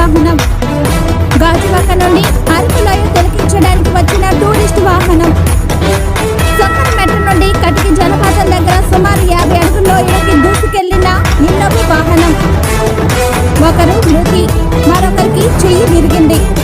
వాహనం. గాజువాకలోని అరకులోయ తిలకించడానికి వచ్చిన టూరిస్ట్ వాహనం. సొంతర మెట్ల నుండి కటికి జలపాతం దగ్గర సుమారు యాభై అడుగుల లోయలోకి దూసుకెళ్ళిన నిన్నవి వాహనం. ఒకరు మృతి మరొకరికి చెయ్యి విరిగింది.